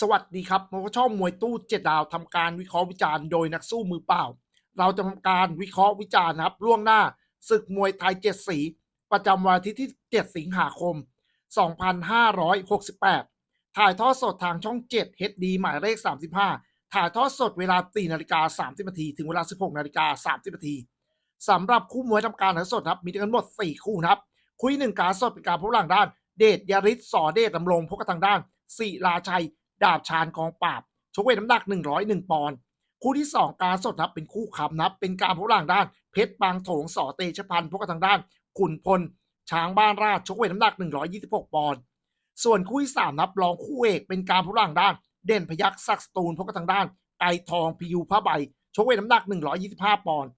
สวัสดีครับผมก็ชอบมวยตู้เจ็ดดาวทำการวิเคราะห์วิจารณ์โดยนักสู้มือเปล่า เราจะทำการวิเคราะห์วิจารณ์ครับล่วงหน้าศึกมวยไทยเจ็ดสี ประจำวันอาทิตย์ที่ 7 สิงหาคม 2568 ถ่ายทอดสดทางช่อง 7 HD หมายเลข 35 ถ่ายทอดสดเวลา4นาฬิกา30นาทีถึงเวลา 16นาฬิกา30นาทีสำหรับคู่มวยทำการถ่ายสดครับมีทั้งหมด 4 คู่นะครับ คุยหนึ่งการสดเป็นการพบหลังด้าน เดชยาริศสอเดชดำรงพบกับทางด้านศิลาชัย ดาบชาญกองปราบชกเวทน้ำหนัก 101 ปอนด์คู่ที่ 2 การสดนับเป็นคู่คำนับ เป็นการพบหลังด้านเพชรบางโถงสอเตชพันธ์พบกับทางด้านขุนพล ช้างบ้านราชชกเวทน้ำหนัก 126 ปอนด์ส่วนคู่ที่3นับรองคู่เอกเป็นการพบหลังด้าน เด่นพยักษ์ศักสตูลพบกับทางด้านไก่ทองพิยูผ้าใบชกเวทน้ำหนัก 125 ปอนด์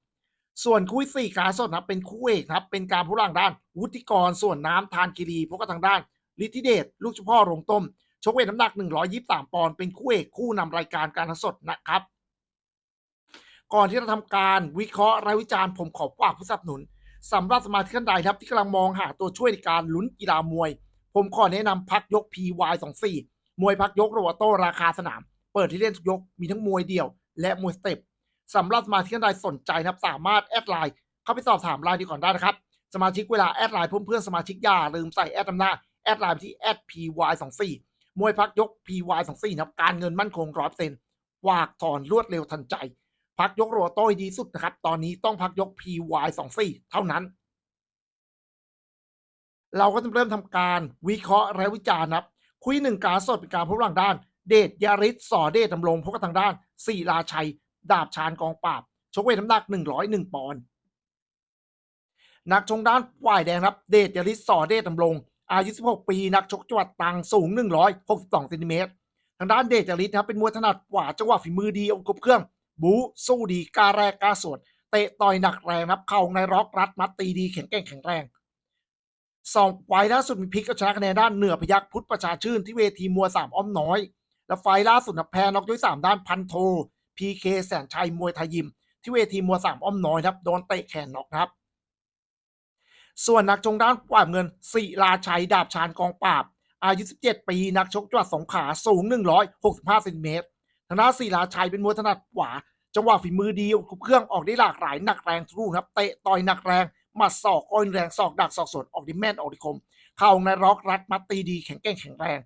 ส่วนคู่ที่สี่การสดนับเป็นคู่เอกครับ เป็นการพบหลังด้าน วุฒิกรส่วนน้ำทานกิรีพบกับทางด้านฤทธิเดชลูกเฉพ่อโรงต้ม ชกเวทน้ำหนัก 123 ปอนด์เป็นคู่เอกคู่นำรายการการทอดสดนะครับ ก่อนที่จะทำการวิเคราะห์และวิจารณ์ผมขอฝากผู้สนับสนุนสำหรับสมาชิกท่านใดครับที่กำลังมองหาตัวช่วยในการลุ้นกีฬามวย ผมขอแนะนำพักยก PY24 มวยพักยกโรวโต้ราคาสนาม เปิดที่เล่นทุกยกมีทั้งมวยเดี่ยว และมวยสเต็ปสำหรับสมาชิกท่านใดสนใจนะครับสามารถแอดไลน์เข้าไปสอบถามรายดีก่อนได้นะครับสมาชิกเวลาแอดไลน์เพื่อนเพื่อนสมาชิกอย่าลืมใส่แอดนำหน้าแอดไลน์ที่ @py24 มวยพักยก PY24 นะครับการเงินมั่นคงร้อยเปอร์เซ็นต์วากถอนรวดเร็วทันใจ พักยกโรโต้ให้ดีสุดนะครับ ตอนนี้ต้องพักยก PY24 เท่านั้น เราก็จะเริ่มทำการวิเคราะห์และวิจารณ์นะครับ คุยหนึ่งการสดเป็นการพบหลังด้าน เดชยาริศสอเดชดำรงพบกับทางด้านศิลาชัย ดาบชาญกองปราบชกเวทน้ำหนัก101ปอนด์นักชงด้านฝ่ายแดงครับ เดชยาริศสอเดชดำรง อายุ 16 ปีนักชกจังหวัดตรังสูง 162เซนติเมตรทางด้านเดชยาริศนะครับเป็นมวยถนัดกว่าจังหวะฝีมือดีอาคบเครื่อง บูสู้ดีกล้าแรกกล้าสวนเตะต่อยหนักแรงนะครับเข่าในร็อกรัดมัดตีดีแข็งแกร่งแข็งแรงสองไฟล์ล่าสุดมีพลิกเอาชนะคะแนนด้านเหนือพยักพุทธประชาชื่นที่เวทีมวยสามอ้อมน้อย และไฟล์ล่าสุดนะแพ้น็อกด้วยสามด้านพันโทพีเคแสนชัยมวยไทยยิม ที่เวทีมวยสามอ้อมน้อยครับโดนเตะแขนน็อกครับ ส่วนนักชงด้านปราบเงินศิลาชัยดาบชาญกองปราบ อายุ 17 ปี นักชกจังหวัดสงขลาสูง 165เซนติเมตรทางด้านศิลาชัยเป็นมวยถนัดขวา จังหวะฝีมือดีครบเครื่องออกได้หลากหลายหนักแรงทุกลูกครับเตะต่อยหนักแรงหมัดศอกอ้อยแรงศอกดักศอกสวนออกดิแม่นออกดิคม เข่าในร็อกรัดมัดตีดีแข็งแกร่งแข็งแรง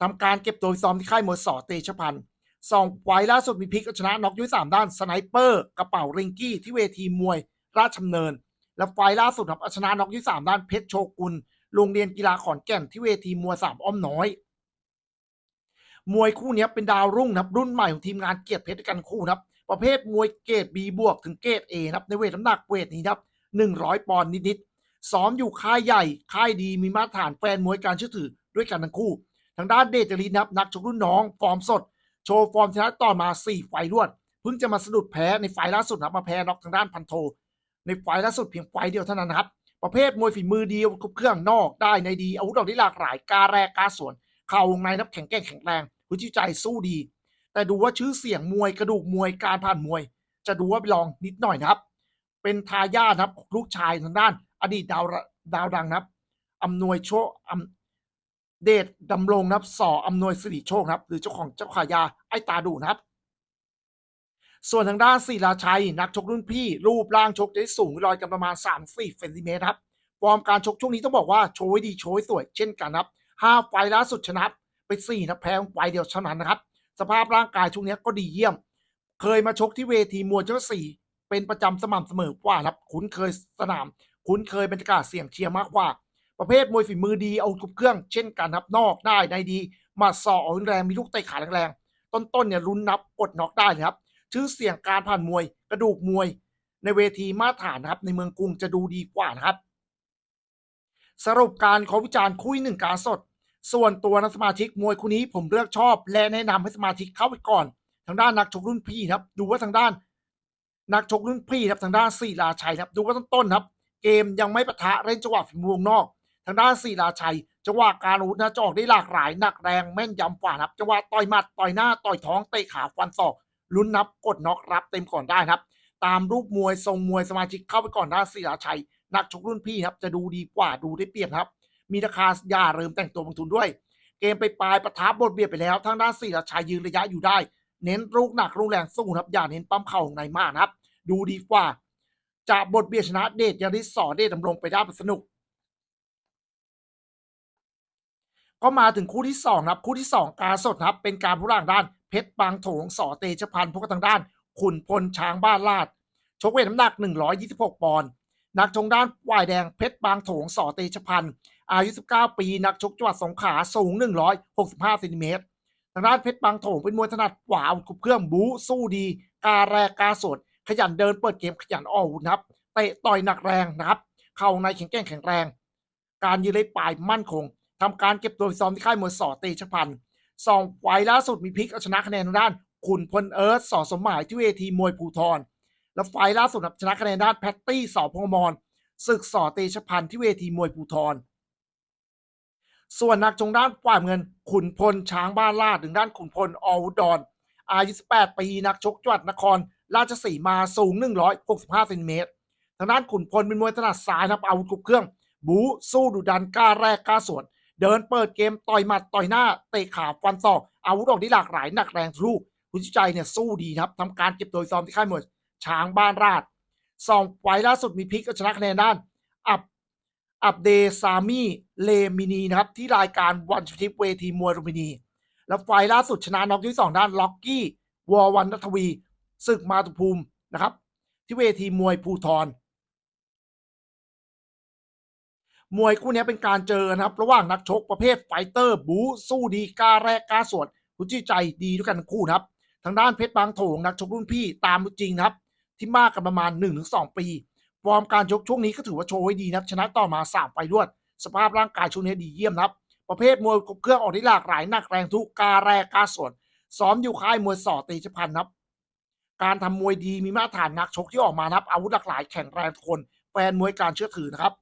ทำการเก็บตัวซ้อมที่ค่ายมวยสอเตชพันธ์สองไฟล์ล่าสุดมีพิกชนะน็อกยุ้ยสามด้านสไนเปอร์ กระเป๋าริงกี้ที่เวทีมวย ราชดำเนิน และไฟล์ล่าสุดครับเอาชนะน็อกยุ้ยสามด้านเพชรโชกุลโรงเรียนกีฬาขอนแก่นที่เวทีมวยสามอ้อมน้อย มวยคู่นี้เป็นดาวรุ่งนะครับรุ่นใหม่ของทีมงานเกียรติเพชรด้วยกันคู่นะครับ ประเภทมวยเกรด B บวกถึงเกรด A นะครับในเวทน้ำหนักเวทนี้ครับ100 ปอนด์นิดๆซ้อมอยู่ค่ายใหญ่ค่ายดีมีมาตรฐานแฟนมวยการเชื่อถือด้วยกันทั้งคู่ ทางด้านเดชจรินนะครับนักชกรุ่นน้อง ฟอร์มสด โชว์ฟอร์มชนะต่อมา 4 ไฟล์รวดเพิ่งจะมาสะดุดแพ้ในไฟล์ล่าสุดนะครับมาแพ้น็อกทางด้านพันโท ในไฟล์ล่าสุดเพียงไฟล์เดียวเท่านั้นนะครับ ประเภทมวยฝีมือดีครบเครื่องนอกได้ในดีอาวุธออกได้หลากหลายกาแรกกาสวน เข่าวงในนับแข็งแกร่งแข็งแรงพื้นใจสู้ดี แต่ดูว่าชื่อเสียงมวยกระดูกมวยการผ่านมวย จะดูว่าลองนิดหน่อยนะครับ เป็นทายาทนะครับลูกชายทางด้าน อดีตดาวดาวดังนะครับอำนวยโชคอำเดชดำรงนะครับสออำนวยสิริโชคนะครับ หรือเจ้าของเจ้าขายาไอ้ตาดูนะครับ ส่วนทางด้านศิลาชัย นักชกรุ่นพี่ รูปร่างชกได้สูงลอยกันประมาณ 3 4เซนติเมตรครับฟอร์มการชกช่วงนี้ต้องบอกว่าโชว์ดีโชว์สวยเช่นกันครับห้าไฟล่าสุดชนะไปสี่นะแพ้ไฟเดียวเท่านั้นนะครับ สภาพร่างกายช่วงนี้ก็ดีเยี่ยม เคยมาชกที่เวทีมวยเจ้าสี่เป็นประจำสม่ำเสมอกว่าครับ คุ้นเคยสนาม คุ้นเคยบรรยากาศเสียงเชียร์มากกว่า ประเภทมวยฝีมือดีเอาทุกเครื่องเช่นกันครับนอกได้ในดีมาสอกเอแรงมีลูกเตะขาแรงๆต้นๆเนี่ยลุ้นนับกดน็อกได้นะครับ ชื่อเสียงการผ่านมวย กระดูกมวย ในเวทีมาตรฐานนะครับ ในเมืองกรุงจะดูดีกว่านะครับ สรุปการขอวิจารณ์คุยหนึ่งการสด ส่วนตัวนักสมาชิกมวยคู่นี้ผมเลือกชอบ และแนะนำให้สมาชิกเข้าไปก่อน ทางด้านนักชกรุ่นพี่ครับ ดูว่าทางด้าน นักชกรุ่นพี่ครับทางด้านศิลาชัยครับ ดูว่าต้นๆครับ เกมยังไม่ปะทะเล่นจังหวะฝีมือวงนอก ทางด้านศิลาชัยจังหวะการอาวุธนะจะออกได้หลากหลายหนักแรงแม่นยำกว่านะครับจังหวะต่อยหมัดต่อยหน้าต่อยท้องเตะขาฟันศอก ลุ้นนับกดน็อกรับเต็มก่อนได้นะครับ ตามรูปมวยทรงมวยสมาชิกเข้าไปก่อนด้ศิลาชัย นักชกรุ่นพี่ครับ จะดูดีกว่าดูได้เปรียบครับ มีราคาอย่าเริ่มแต่งตัวลงทุนด้วย เกมไปปลายประทับบทเบียดไปแล้วทางด้านสี่ราชัยยืนระยะอยู่ได้ เน้นลูกหนักลูกแรงสู้ครับอย่าเน้นปั๊มเข่าในมากนะครับ ดูดีกว่า จะบทเบียดชนะเดชยาริสสอเดชดำรงไปได้สนุก ก็มาถึงคู่ที่สองนะครับคู่ที่สองการสดครับ เป็นการผู้ร่างด้านเพชรบางโถงสอเตชพันธ์พวกทางด้าน ขุนพลช้างบ้านลาด ชกเวทน้ำหนัก 126 ปอนด์นักชงด้านฝ่ายแดงเพชรบางโถงสอเตชพันธ์อายุ 19 ปี นักชกจังหวัดสงขลาสูง 165เซนติเมตรทางด้านเพชรบางโถงเป็นมวยถนัดขวาอาวุบเครื่องบู๊สู้ดีกาแรกกาสด ขยันเดินเปิดเกมขยันออกวุธนะครับเตะต่อยหนักแรงนะครับ เข่าในแข็งแกร่งแข็งแรง การยืนเลยปลายมั่นคง ทำการเก็บตัวซ้อมที่ค่ายมวยสอเตชพันธ์สองไฟล์ล่าสุดมีพลิกเอาชนะคะแนนทางด้านขุนพลเอิร์ธสอสมหมายที่เวทีมวยภูทรแล้วไฟล์ล่าสุดชนะคะแนนด้านแพตตี้สอพงมรศึกสอเตชพันธ์ที่เวทีมวยภูทรส่วนนักจงด้านฝ่ายเงินขุนพลช้างบ้านลาดถึงด้านขุนพลออุดรอายุ 18 ปีนักชกจังหวัดนคร ราชสีมาสูง 165เซนติเมตรทางด้านขุนพลเป็นมวยถนัดซ้ายนับอาวุธครบเครื่อง บูสู้ดุดันกล้าแรกกล้าสวน เดินเปิดเกมต่อยหมัดต่อยหน้าเตะขาฟันศอกอาวุธออกที่หลากหลายหนักแรงทะลุคุณชิใจเนี่ยสู้ดีครับทำการเก็บตัวซ้อมที่ค่ายมวยช้างบ้านราชสองไฟล์ล่าสุดมีพลิกเอาชนะคะแนนด้านอับอับเดซามีเลมินีนะครับที่รายการวันชทิปเวทีมวยลุมพินี แล้วไฟล์ล่าสุดชนะน็อกที่สองด้านล็อกกี้วอวันนัทวีศึกมาตุภูมินะครับ ที่เวทีมวยภูทร มวยคู่นี้เป็นการเจอนะครับ ระหว่างนักชกประเภทไฟเตอร์บูสู้ดีกล้าแรกกล้าสวนคุณจิตใจดีด้วยกันคู่นะครับ ทางด้านเพชรบางโถงนักชกรุ่นพี่ตามจริงนะครับ ที่มากกันประมาณ 1-2 ปีฟอร์มการชกช่วงนี้ก็ถือว่าโชว์ไว้ดีนะครับ ชนะต่อมา 3ไฟล์รวดสภาพร่างกายช่วงนี้ดีเยี่ยมนะครับ ประเภทมวยครบเครื่องออกที่หลากหลายหนักแรงทุกกล้าแรกกล้าสวนซ้อมอยู่ค่ายมวยสอตีชพันธ์นะครับ การทำมวยดีมีมาตรฐานนักชกที่ออกมานะครับอาวุธหลากหลายแข็งแรงคนแฟนมวยการเชื่อถือนะครับ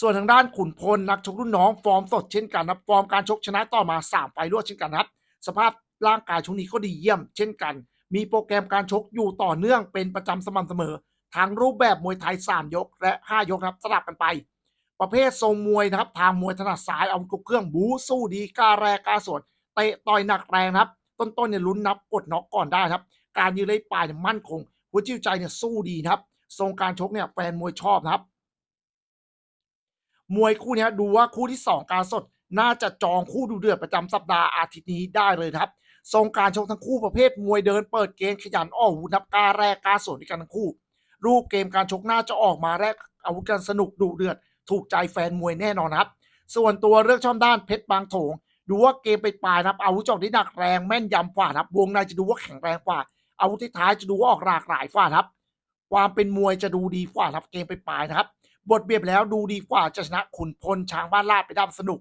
ส่วนทางด้านขุนพลนักชกรุ่นน้องฟอร์มสดเช่นกันนะครับฟอร์มการชกชนะต่อมา3ไฟล์รวดเช่นกันครับสภาพร่างกายช่วงนี้ก็ดีเยี่ยม เช่นกัน มีโปรแกรมการชกอยู่ต่อเนื่องเป็นประจำสม่ำเสมอทั้งรูปแบบมวยไทย 3 ยก และ 5 ยกครับสลับกันไป ประเภททรงมวยนะครับ ทางมวยถนัดซ้ายเอากุบเครื่องบูสู้ดีกล้าแรงกล้าสวนเตะต่อยหนักแรงครับ ต้นๆเนี่ยลุ้นนับกดน็อกก่อนได้ครับ การยืนเลยปลายเนี่ยมั่นคงหัวจิตใจเนี่ยสู้ดีนะครับ ทรงการชกเนี่ยแฟนมวยชอบนะครับ มวยคู่นี้ดูว่าคู่ที่ 2 การสด น่าจะจองคู่ดูเดือดประจำสัปดาห์อาทิตย์นี้ได้เลยครับ ทรงการชกทั้งคู่ประเภทมวยเดินเปิดเกมขยันออกอาวุธนับกล้าแรกกล้าสวนด้วยกันทั้งคู่ รูปเกมการชกน่าจะออกมาแรกอาวุธกันสนุกดุเดือด ถูกใจแฟนมวยแน่นอนครับ ส่วนตัวเรื่องช่องด้านเพชรบางโถง ดูว่าเกมไปปลายนะครับอาวุธจอกที่หนักแรงแม่นยำกว่านะครับวงในจะดูว่าแข็งแรงกว่าอาวุธที่ท้ายจะดูว่าออกหลากหลายกว่านะครับความเป็นมวยจะดูดีกว่านะครับเกมไปปลายนะครับ บทเบียบแล้วดูดีกว่าจะชนะขุนพลช้างบ้านลาดไปได้สนุก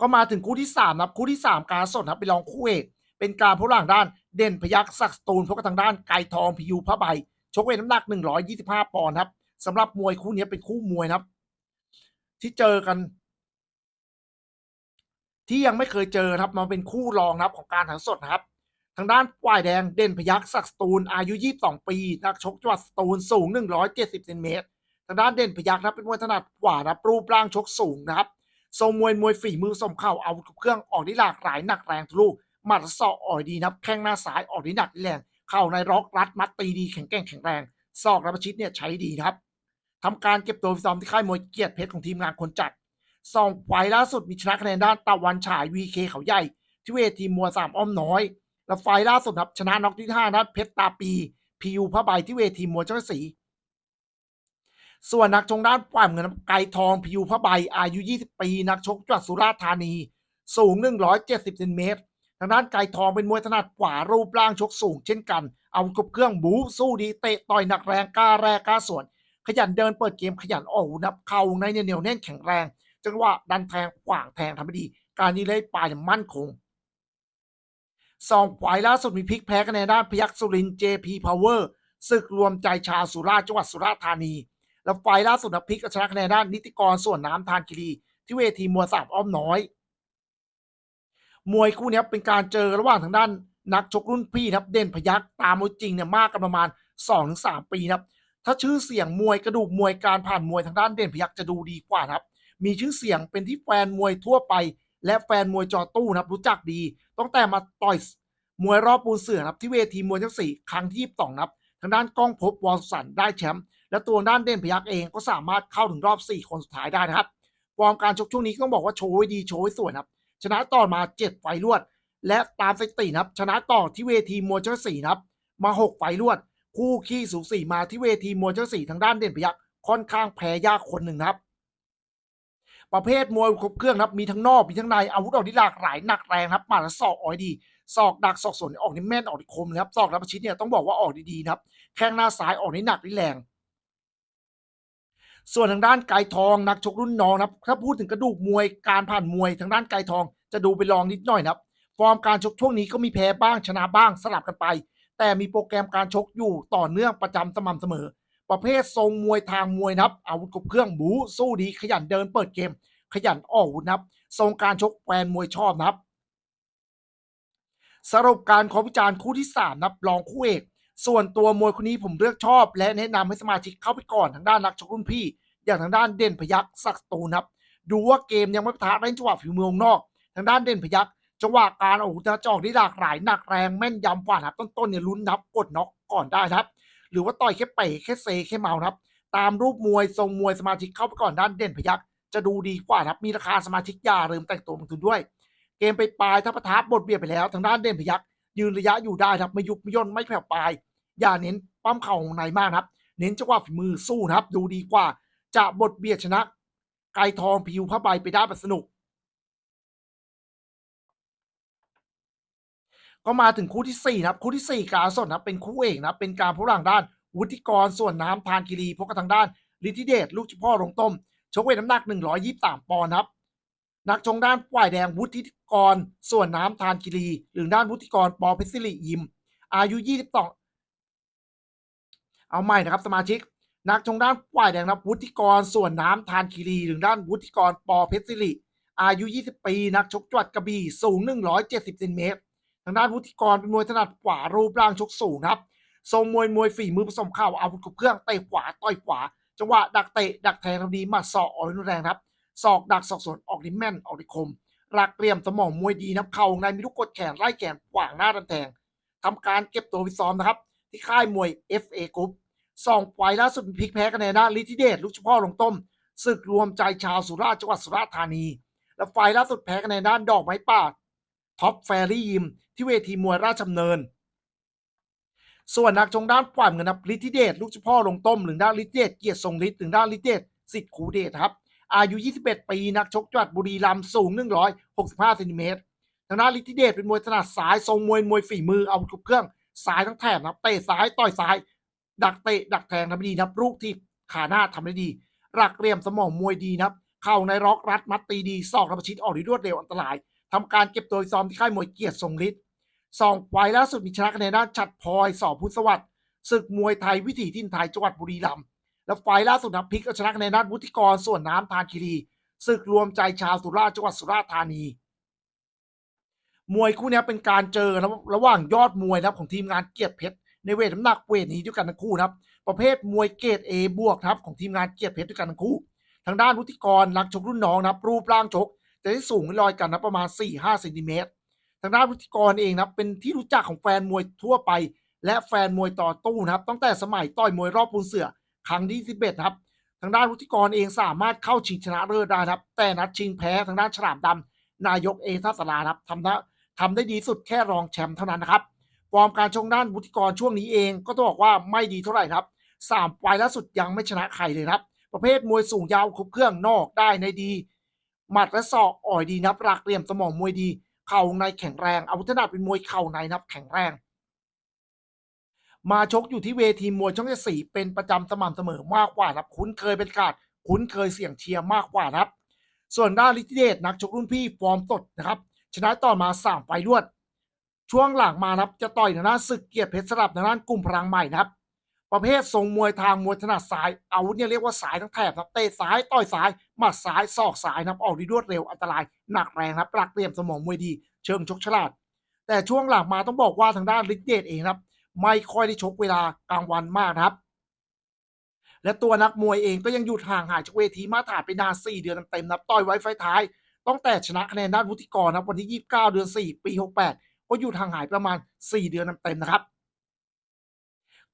ก็มาถึงคู่ที่สามนะครับคู่ที่สามการสดนะครับไปลองคู่เอกเป็นการผู้หลังด้านเด่นพยักศักตูลพบกับทางด้านไก่ทองพิยูพระใบชกเวทน้ำหนัก 125 ปอนด์ครับสำหรับมวยคู่นี้เป็นคู่มวยครับ ที่เจอกัน ที่ยังไม่เคยเจอครับมาเป็นคู่รองครับของการถ่ายสดนครับ ทางด้านฝ่ายแดงเด่นพยักศักสตูลอายุ 22 ปีนักชกจังหวัดสตูลสูง 170เซนเมตรทางด้านเด่นพยักนะครับเป็นมวยถนัดขวานะครับรูปร่างชกสูงนะครับทรงมวยมวยฝีมือสมเข่าเอาวุธครบเครื่องออกได้หลากหลายหนักแรงทะลุหมัดศอกอ่อยดีนะครับแข้งหน้าซ้ายออกได้หนักแรงเข่าในร็อกรัดมัดตีดีแข็งแกร่งแข็งแรงศอกและประชิดเนี่ยใช้ดีนะครับทำการเก็บตัวฟิตซ้อมที่ค่ายมวยเกียรติเพชรของทีมงานคนจัดสองไฟล์ล่าสุดมีชนะคะแนนด้านตะวันฉายวีเคเขาใหญ่ที่เวทีมวยสามอ้อมน้อย แล้วไฟล่าสุดครับชนะน็อกที่ห้านัดเพชรตาปีพียูพระใบที่เวทีมวยเจ้าศรีส่วนนักชงด้านฝ่ายเงินไก่ทองพิยูพระใบอายุ 20 ปี นักชกจังหวัดสุราษฎร์ธานี สูง 170เซนเมตรทางด้านไก่ทองเป็นมวยถนัดขวารูปร่างชกสูงเช่นกัน เอากบเครื่องบู๊สู้ดีเตะต่อยหนักแรงกล้าแรกกล้าส่วน ขยันเดินเปิดเกมขยันออกนับเข่าในเนี่ยเหนียวแน่นแข็งแรง จังหวะดันแทงขวางแทงทำให้ดี การยืนเลยปลายเนี่ยมั่นคง สองฝ่ายล่าสุดมีพลิกแพ้คะแนนด้านพยัคฆ์สุรินทร์ JP Power ศึกรวมใจชาวสุราษฎร์จังหวัดสุราษฎร์ธานี แล้วไฟล์ล่าสุดนะพลิกเอาชนะคะแนนด้านนิติกรส่วนน้ำทานกิรีที่เวทีมวยสามอ้อมน้อย มวยคู่นี้เป็นการเจอระหว่างทางด้านนักชกรุ่นพี่ครับเด่นพยักตามมวยจริงเนี่ยมากกันประมาณ 2-3 ปีครับถ้าชื่อเสียงมวยกระดูกมวยการผ่านมวยทางด้านเด่นพยักจะดูดีกว่านะครับ มีชื่อเสียงเป็นที่แฟนมวยทั่วไป และแฟนมวยจอตู้นะครับรู้จักดีตั้งแต่มาต่อยมวยรอบปูนเสือครับที่เวทีมวยทั้งสี่ครั้งที่22นะครับทางด้านก้องพบวอลสันได้แชมป์และตัวด้านเด่นพยักเองก็สามารถเข้าถึงรอบ 4 คนสุดท้ายได้นะครับฟอร์มการชกช่วงนี้ต้องบอกว่าโชว์ดีโชว์สวยนะครับ ชนะต่อมา 7 ไฟล์รวด และตามสถิตินะครับ ชนะต่อที่เวทีมวยเจ้าสี่นะครับ มา 6 ไฟล์รวด คู่ขี้สูสีมาที่เวทีมวยเจ้าสี่ทางด้านเด่นพยักค่อนข้างแพ้ยากคนหนึ่งนะครับ ประเภทมวยครบเครื่องครับมีทั้งนอกมีทั้งในอาวุธออกที่หลากหลายหนักแรงครับมาแล้วศอกออยดีศอกดักศอกสวนออกนี่แม่นออกนี่คมนะครับศอกรับประชิดเนี่ยต้องบอกว่าออกดีๆนะครับแข้งหน้าซ้ายออกนี่หนักนี่แรง ส่วนทางด้านไก่ทองนักชกรุ่นน้องครับถ้าพูดถึงกระดูกมวยการผ่านมวยทางด้านไก่ทอง จะดูเป็นรองนิดหน่อยครับฟอร์มการชกช่วงนี้ก็มีแพ้บ้างชนะบ้างสลับกันไป แต่มีโปรแกรมการชกอยู่ต่อเนื่องประจำสม่ำเสมอ ประเภททรงมวยทางมวยนับ อาวุธครบเครื่องบูสู้ดีขยันเดินเปิดเกม ขยันออกอาวุธนับ ทรงการชกแฟนมวยชอบนะครับ สรุปการขอวิจารณ์คู่ที่3นับรองคู่เอก ส่วนตัวมวยคนนี้ผมเลือกชอบ และแนะนำให้สมาชิกเข้าไปก่อนทางด้านนักชกรุ่นพี่ อย่างทางด้านเด่นพยักศักตูนครับ ดูว่าเกมยังไม่ปะทะได้จังหวะฝีมือวงนอก ทางด้านเด่นพยักจังหวะการออกอาวุธจะจอกได้หลากหลายหนักแรงแม่นยำกว่านับต้นๆเนี่ยลุ้นนับกดน็อกก่อนได้ครับ รือว่าต่อยแค่เป๋แค่เซแค่เมาครับ ตามรูปมวยทรงมวยสมาชิกเข้าไปก่อนด้านเด่นพยักจะดูดีกว่านะครับมีราคาสมาชิกยาเริ่มแต่งตัวลงทุนด้วย เกมไปปลายถ้าปะทะบทเบียดไปแล้วทางด้านเด่นพยักยืนระยะอยู่ได้ครับไม่ยุบไม่ย่นไม่แผ่วปลายอย่าเน้นปั้มเข่าในมากนะครับ เน้นจังหวะฝีมือสู้นะครับ ดูดีกว่า จะบทเบียดชนะ ไกรทองผิวผ้าใบไปได้แบบสนุก ก็มาถึงคู่ที่สี่นะครับคู่ที่สี่การสดนะเป็นคู่เอกนะเป็นการพบหลังด้าน วุฒิกรส่วนน้ำทานกิรีพบกับทางด้านฤทธิเดชลูกพ่อลงต้มชกเวทน้ำหนัก 123 ปอนด์ครับ นักชงด้านฝ่ายแดงวุฒิกรส่วนน้ำทานกิรี หรือด้านวุฒิกรปอเพชรศิริยิม อายุ 22 เอาใหม่นะครับสมาชิก นักชงด้านฝ่ายแดงนะครับวุฒิกรส่วนน้ำทานคีรี หรือด้านวุฒิกรปอเพชรศิริอายุ 20 ปี นักชกจังหวัดกระบี่สูง 170เซนติเมตร ทางด้านวุฒิกรเป็นมวยถนัดขวารูปร่างชกสูงครับทรงมวยมวยฝีมือผสมเข่าอาวุธครบเครื่องเตะขวาต่อยขวา จังหวะดักเตะดักแทงทำดีมัดศอกออกรุนแรงครับศอกดักศอกสวนออกดิแม่นออกดิคมหลักเหลี่ยมสมองมวยดีนับเข่าในมีลูกกดแขนไล่แขนขวางหน้าดันแทงทำการเก็บตัวฟิซ้อมนะครับ ที่ค่ายมวย FA Group สองไฟล์ล่าสุดพลิกแพ้คะแนนนะลิทิเดชลูกเฉพ่อลงต้มศึกรวมใจชาวสุราษฎร์จังหวัดสุราษฎร์ธานี และไฟล์ล่าสุดแพ้คะแนนด้านดอกไม้ป่า ท็อปแฟรี่ยิมที่เวทีมวยราชดำเนิน ส่วนนักชงด้านฝ่ายเงินนับลิทธิเดชลูกเฉพ่อลงต้มหรือด้านลิทธิเดชเกียรติทรงฤทธิ์หรือด้านลิทธิเดชสิทธิ์ขูเดชครับ อายุ 21 ปีนักชกจังหวัดบุรีรัมย์สูง 165เซนติเมตรทางด้านลิทธิเดชเป็นมวยถนัดซ้ายทรงมวยมวยฝีมือเอาทุกเครื่องซ้ายทั้งแถบนะครับเตะซ้ายต่อยซ้าย ดักเตะดักแทงทำได้ดีนะครับลูกที่ขาหน้าทำได้ดีหลักเหลี่ยมสมองมวยดีนะครับ เข่าในร็อกรัดมัดตีดีศอกระประชิดออกดีรวดเร็วอันตราย ทำการเก็บตัวซ้อมที่ค่ายมวยเกียรติทรงฤทธิ์สองไฟล่าสุดมีชนะคะแนนด้านชัดพลอยสอพุทธสวัสดิ์ศึกมวยไทยวิถีทินไทยจังหวัดบุรีรัมย์และไฟล่าสุดนะพลิกเอาชนะคะแนนด้านวุฒิกรส่วนน้ำทานคีรีศึกรวมใจชาวสุราษฎร์จังหวัดสุราษฎร์ธานี มวยคู่นี้เป็นการเจอนะระหว่างยอดมวยนะครับของทีมงานเกียรติเพชรในเวทน้ำหนักเวทนี้ด้วยกันทั้งคู่นะครับ ประเภทมวยเกรด A บวกครับของทีมงานเกียรติเพชรด้วยกันทั้งคู่ ทางด้านวุฒิกรนักชกรุ่นน้องนะครับรูปร่างชก จะได้สูงลอยกันนะประมาณ 4-5เซนติเมตรทางด้านวุฒิกรเองนะเป็นที่รู้จักของแฟนมวยทั่วไป และแฟนมวยต่อตู้นะครับตั้งแต่สมัยต่อยมวยรอบปูนเสือครั้งที่11ครับทางด้านวุฒิกรเองสามารถเข้าชิงชนะเลิศได้นะครับ แต่นัดชิงแพ้ทางด้านฉลามดำนายกเอทัศรานะครับทำได้ทำได้ดีสุดแค่รองแชมป์เท่านั้นนะครับฟอร์มการชงด้านวุฒิกรช่วงนี้เองก็ต้องบอกว่าไม่ดีเท่าไหร่ครับสามไฟล์ล่าสุดยังไม่ชนะใครเลยครับ ประเภทมวยสูงยาวครบเครื่องนอกได้ในดี หมัดและศอกอ่อยดีนับหลักเหลี่ยมสมองมวยดี เข่าในแข็งแรงอาวุธถนัดเป็นมวยเข่าในนับแข็งแรง มาชกอยู่ที่เวทีมวยช่องที่สี่เป็นประจำสม่ำเสมอมากกว่านะครับ คุ้นเคยเป็นการคุ้นเคยเสี่ยงเชียร์มากกว่านะครับ ส่วนด้านลิทธิเดชนักชกรุ่นพี่ฟอร์มสดนะครับ ชนะต่อมาสามไฟรวด ช่วงหลังมานะครับจะต่อยทางด้านศึกเกียรติเพชรสลับทางด้านกลุ่มพลังใหม่นะครับ ประเภททรงมวยทางมวยถนัดซ้ายอาวุธเนี่ยเรียกว่าสายทั้งแถบครับเตะซ้ายต่อยซ้ายหมัดซ้ายศอกซ้ายนะครับออกดีรวดเร็วอันตรายหนักแรงนะครับปลักเตรียมสมองมวยดี เชิงชกฉลาด แต่ช่วงหลังมาต้องบอกว่าทางด้านลิเดชเองครับ ไม่ค่อยได้ชกเวลากลางวันมากนะครับ และตัวนักมวยเองก็ยังอยู่ห่างหายจากเวทีมาตรฐานไปนาน4เดือนเต็มๆนับต่อยไว้ไฟท้ายต้องแต่ชนะคะแนนด้านวุฒิกรนะวันที่ 29 เดือน 4 ปี 68 ก็อยู่ห่างหายประมาณ 4 เดือนเต็มนะครับ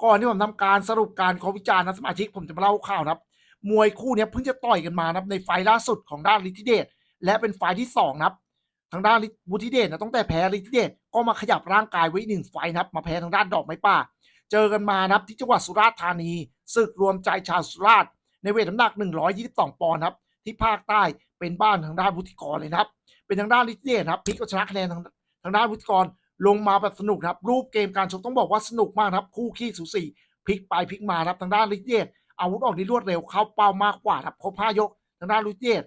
ก่อนที่ผมทำการสรุปการขอวิจารณ์นะสมาชิกผมจะมาเล่าข่าวนะครับ มวยคู่นี้เพิ่งจะต่อยกันมานะครับในไฟล์ล่าสุดของด้านลิทิเดชและเป็นไฟล์ที่สองนะครับ ทางด้านวุฒิเดชนะตั้งแต่แพ้ลิทิเดชก็มาขยับร่างกายไว้หนึ่งไฟนะครับ มาแพ้ทางด้านดอกไม้ป่า เจอกันมานะครับที่จังหวัดสุราษฎร์ธานีศึกรวมใจชาวสุราษฎร์ในเวทน้ำหนัก 122 ปอนด์ครับ ที่ภาคใต้เป็นบ้านทางด้านวุฒิกรเลยนะครับ เป็นทางด้านลิทิเดชนะครับพลิกก็ชนะคะแนนทางทางด้านวุฒิกร ลงมาแบบสนุกครับ รูปเกมการชกต้องบอกว่าสนุกมากครับ คู่ขี้สูสีพลิกไปพลิกมาครับทางด้านลิทธิเดชอาวุธออกได้รวดเร็วเข้าเป้ามากกว่าครับครบห้ายกทางด้านลิทธิเดช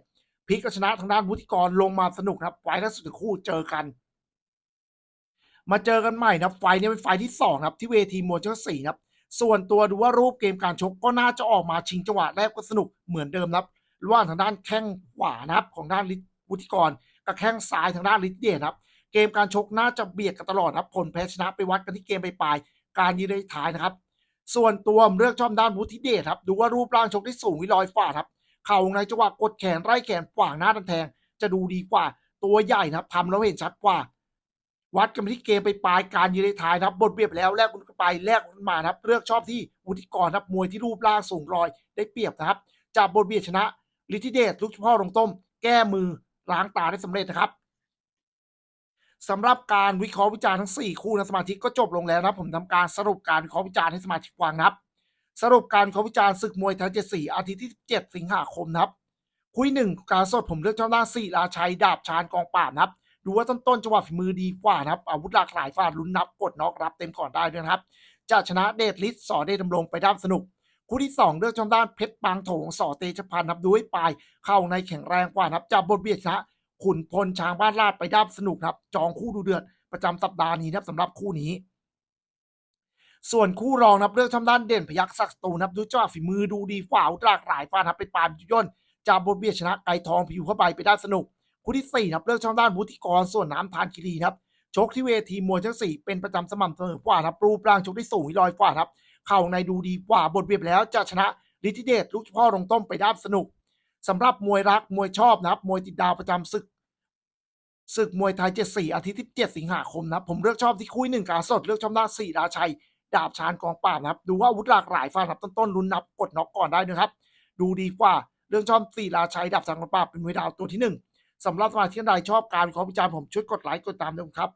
พลิกก็ชนะทางด้านวุฒิกรลงมาสนุกครับไฟล์ล่าสุดคู่เจอกัน มาเจอกันใหม่นะไฟนี้เป็นไฟที่สองครับที่เวทีมวยเจ้าสี่ครับ ส่วนตัวดูว่ารูปเกมการชกก็น่าจะออกมาชิงจังหวะแรกก็สนุกเหมือนเดิมครับระหว่างทางด้านแข้งขวานะครับของด้านลิวุฒิกรกับแข้งซ้ายทางด้านลิเดชครับ เกมการชกน่าจะเบียดกันตลอดครับผลแพ้ชนะไปวัดกันที่เกมไปปลายๆการยืนในท้ายนะครับ ส่วนตัวเลือกชอบด้านวุฒิเดชครับ ดูว่ารูปร่างชกได้สูงวิลอยฝ่าครับ เข่าในจังหวะกดแขนไล่แขนขวางหน้าดันแทง จะดูดีกว่าตัวใหญ่นะครับทำแล้วเห็นชัดกว่า วัดกันที่เกมไปปลายการยืนในท้ายนะครับบทเบียบแล้วแลกกันไปแลกกันมานะครับเลือกชอบที่วุฒิกรครับมวยที่รูปร่างสูงลอยได้เปรียบนะครับจากบทเบียดชนะลิทธิเดชลูกพ่อลงต้ม แก้มือล้างตาได้สำเร็จนะครับ สำหรับการวิเคราะห์วิจารณ์ทั้ง 4 คู่นะสมาชิกก็จบลงแล้วนะผมทำการสรุปการวิเคราะห์วิจารณ์ให้สมาชิกฟังนะครับ สรุปการวิเคราะห์วิจารณ์ศึกมวยไทยเจ็ดสีอาทิตย์ที่7สิงหาคมนะครับ คุยหนึ่งการสดผมเลือกเจ้าหน้าสี่ราชัยดาบชาญกองปราบนะครับ ดูว่าต้นต้นจังหวะฝีมือดีกว่านะครับ อาวุธหลากหลายฟาดลุ้นนับกดน็อกรับเต็มก่อนได้ด้วยนะครับ จะชนะเดชฤทธิ์สอเดชดำรงไปด้านสนุกคู่ที่ 2 เลือกทางด้านเพชรบางโถงสอเตชพันธ์นับดูให้ปลายเข้าในแข็งแรงกว่านับจับบทเบียดชนะ ขุนพลช้างบ้านลาดไปด้าสนุกครับ จองคู่ดูเดือดประจำสัปดาห์นี้นะครับสำหรับคู่นี้ ส่วนคู่รองนับเลือกทางด้านเด่นพยักศักดิ์ตูนับดูจังหวะฝีมือดูดีฝ่าอาวุธหลากหลายฟานับไปปานย่นจาบทเบียชนะไก่ทองผิวเข้าไปไปด้าสนุก คู่ที่สี่นับเลือกทางด้านวุฒิกรส่วนน้ำทานคิรีนะครับชกที่เวทีมวยทั้งสี่เป็นประจำสม่ำเสมอกว่านะครับรูปร่างชกได้สูงวิลอยกว่าครับเข่าในดูดีกว่าบทเบียบแล้วจะชนะฤทธิเดชลูกพ่อลงต้มไปด้าสนุกสำหรับมวยรักมวยชอบนะครับ มวยติดดาวประจำศึก ศึกมวยไทยเจ็ดสี่อาทิตย์ที่เจ็ดสิงหาคมนะผมเลือกชอบที่คุยหนึ่งกาสด เลือกชอบหน้าสี่ราชัย ดาบชานกองปราบนะครับ ดูว่าอาวุธหลากหลายฟาดนับต้นๆลุ้นนับกดน็อกก่อนได้นะครับ ดูดีกว่าเรื่องชอบสี่ราชัยดาบชานกองปราบเป็นมวยดาวตัวที่หนึ่งสำหรับสมาชิกท่านใดชอบการขอวิจารณ์ผมช่วยกดไลค์กดตามด้วยครับ